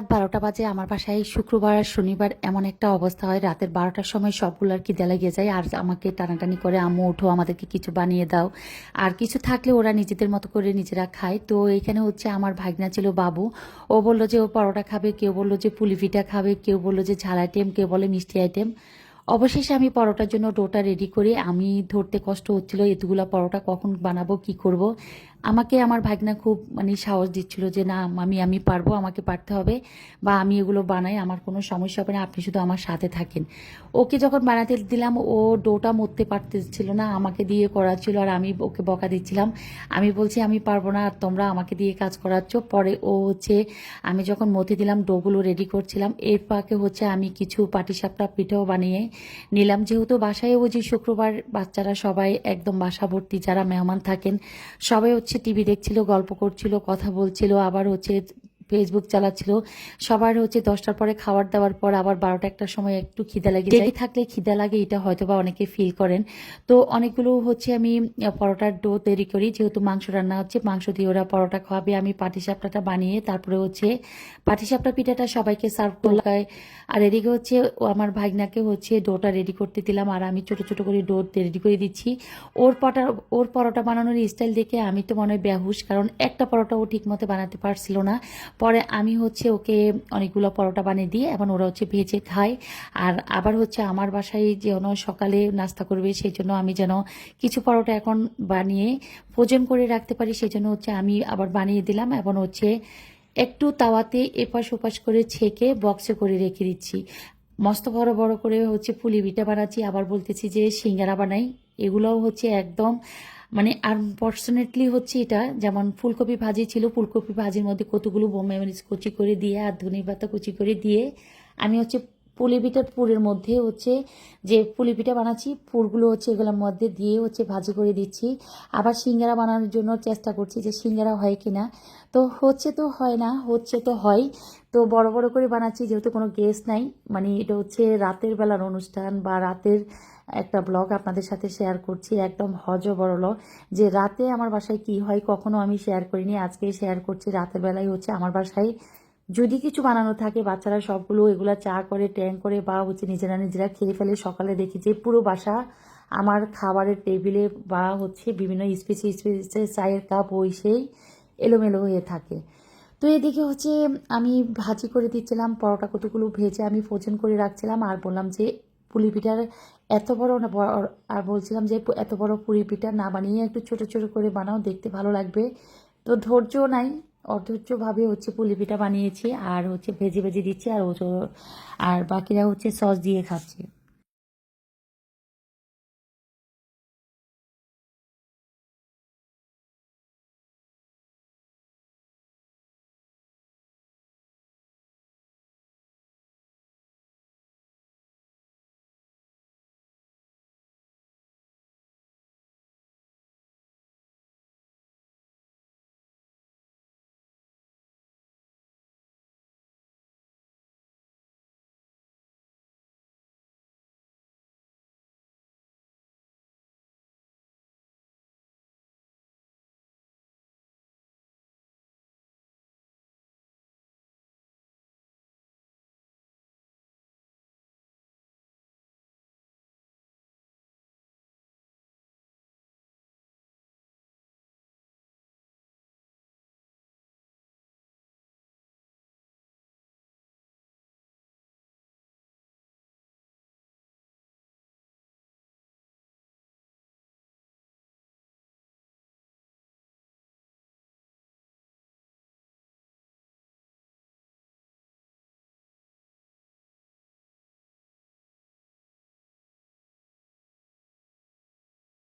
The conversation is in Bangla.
রাত বারোটা বাজে, আমার বাসায় শুক্রবার আর শনিবার এমন একটা অবস্থা হয়। রাতের বারোটার সময় সবগুলো আর কি লেগে যায়। আর আমাকে টানাটানি করে, আম্মু ওঠো আমাদেরকে কিছু বানিয়ে দাও। আর কিছু থাকলে ওরা নিজেদের মতো করে নিজেরা খায়। তো এখানে হচ্ছে আমার ভাগনা ছিল বাবু। ও বলল যে, ও পরোটা খাবে। কেউ বলল যে, পুলি পিঠা খাবে। কেউ বলল যে, ঝাল আইটেম। কেউ বলে, মিষ্টি আইটেম। অবশেষে আমি পরোটার জন্য ডোটা রেডি করে আমি ধরতে কষ্ট হচ্ছিল, এতগুলা পরোটা কখন বানাবো, কি করব। আমাকে আমার ভাগনা খুব মানে সাহস দিচ্ছিল যে, না আমি আমি পারব, আমাকে পারতে হবে বা আমি এগুলো বানাই, আমার কোনো সমস্যা হবে না, আপনি শুধু আমার সাথে থাকেন। ওকে যখন বানাতে দিলাম, ও ডোটা মরতে পারতেছিল না, আমাকে দিয়ে করাচ্ছিল আর আমি ওকে বকা দিচ্ছিলাম। আমি বলছি, আমি পারব না, আর তোমরা আমাকে দিয়ে কাজ করাচ্ছ। পরে ও হচ্ছে, আমি যখন মতে দিলাম, ডোগুলো রেডি করছিলাম। এর পাকে হচ্ছে আমি কিছু পাটিসাপটা পিঠেও বানিয়ে নিলাম। যেহেতু বাসায় যে শুক্রবার বাচ্চারা সবাই একদম বাসা ভর্তি, যারা মেহমান থাকেন, সবাই হচ্ছে টিভি দেখছিল, গল্প করছিল, কথা বলছিল, আবার হচ্ছে ফেসবুক চালাচ্ছিল। সবার হচ্ছে দশটার পরে খাবার দাওয়ার পর আবার বারোটা একটার সময় একটু খিদা লাগে জেগে থাকলে খিদা লাগে এটা হয়তো বা অনেকে ফিল করেন। তো অনেকগুলো হচ্ছে আমি পরোটার ডো তৈরি করি। যেহেতু মাংস রান্না হচ্ছে মাংস দিয়ে ওরা পরোটা খাওয়াবে। আমি পাটিসাপটাটা বানিয়ে তারপরে হচ্ছে পাটিসাপটা পিঠাটা সবাইকে সার্ভ করলাম। আর এদিকে হচ্ছে ও আমার ভাগনাকে হচ্ছে ডোটা রেডি করতে দিলাম। আর আমি ছোট ছোট করে ডো রেডি করে দিচ্ছি। ওর পটা ওর পরোটা বানানোর স্টাইল দেখে আমি তো মনে হয় বেহুশ। কারণ একটা পরোটা ও ঠিক মতো বানাতে পারছিল না। পরে আমি হচ্ছে ওকে অনেকগুলো পরোটা বানিয়ে দিই এখন ওরা হচ্ছে ভেজে খায়। আর আবার হচ্ছে আমার বাসায় যেন সকালে নাস্তা করবে সেই জন্য আমি যেন কিছু পরোটা এখন বানিয়ে ভোজন করে রাখতে পারি সেই জন্য হচ্ছে আমি আবার বানিয়ে দিলাম। এবং হচ্ছে একটু তাওয়াতে এপাশ ওপাশ করে ছেঁকে বক্সে করে রেখে দিচ্ছি। মস্ত বড় বড় করে হচ্ছে পুলি পিঠা বানাচ্ছি। আবার বলতেছি যে সিঙ্গারা বানাই। এগুলোও হচ্ছে একদম মানে আনফর্চুনেটলি হচ্ছে এটা, যেমন ফুলকপি ভাজি ছিল, ফুলকপি ভাজির মধ্যে কতগুলো বোম্বে কুচি করে দিয়ে আর ধনে পাতা কুচি করে দিয়ে আমি হচ্ছে পুলি পিঠার পুরের মধ্যে হচ্ছে যে পুলি পিঠা বানাচ্ছি, পুরগুলো হচ্ছে এগুলোর মধ্যে দিয়ে হচ্ছে ভাজি করে দিচ্ছি। আবার সিঙ্গারা বানানোর জন্য চেষ্টা করছি যে সিঙ্গারা হয় কিনা। তো হচ্ছে তো হয় না, হচ্ছে তো হয়। তো বড় বড় করে বানাচ্ছি, যেহেতু কোনো গেস্ট নাই মানে এটা হচ্ছে রাতের বেলার অনুষ্ঠান বা রাতের একটা ব্লগ আপনাদের সাথে শেয়ার করছি, একদম হজ বড়ল যে রাতে আমার বাসায় কি হয় কখনো আমি শেয়ার করিনি, আজকে শেয়ার করছি, রাতের বেলায় হচ্ছে আমার বাসায় যদি কিছু বানানো থাকে, বাচ্চারা সবগুলো এগুলো চা করে, ট্যাং করে বা হচ্ছে নিজেরা নিজেরা খেয়ে ফেলে, সকালে দেখি যে পুরো বাসা আমার খাবারের টেবিলে বা হচ্ছে বিভিন্ন স্পেসি স্পেসে চায়ের কাপ ওই সেই এলোমেলো হয়ে থাকে। তো এদিকে হচ্ছে আমি ভাজি করে দিচ্ছিলাম, পরোটা কতগুলো ভেজে আমি ফোজন করে রাখছিলাম আর বললাম যে পুলি পিঠার এত বড় না আর বলছিলাম যে এত বড় পুরি পিঠা না বানিয়ে একটু ছোট ছোট করে বানাও, দেখতে ভালো লাগবে। তো ধৈর্য নাই অধৈর্যভাবে হচ্ছে পুলি পিঠা বানিয়েছি, আর হচ্ছে ভেজে ভেজে দিচ্ছি, আর ও আর বাকিরা হচ্ছে সস দিয়ে খাচ্ছে।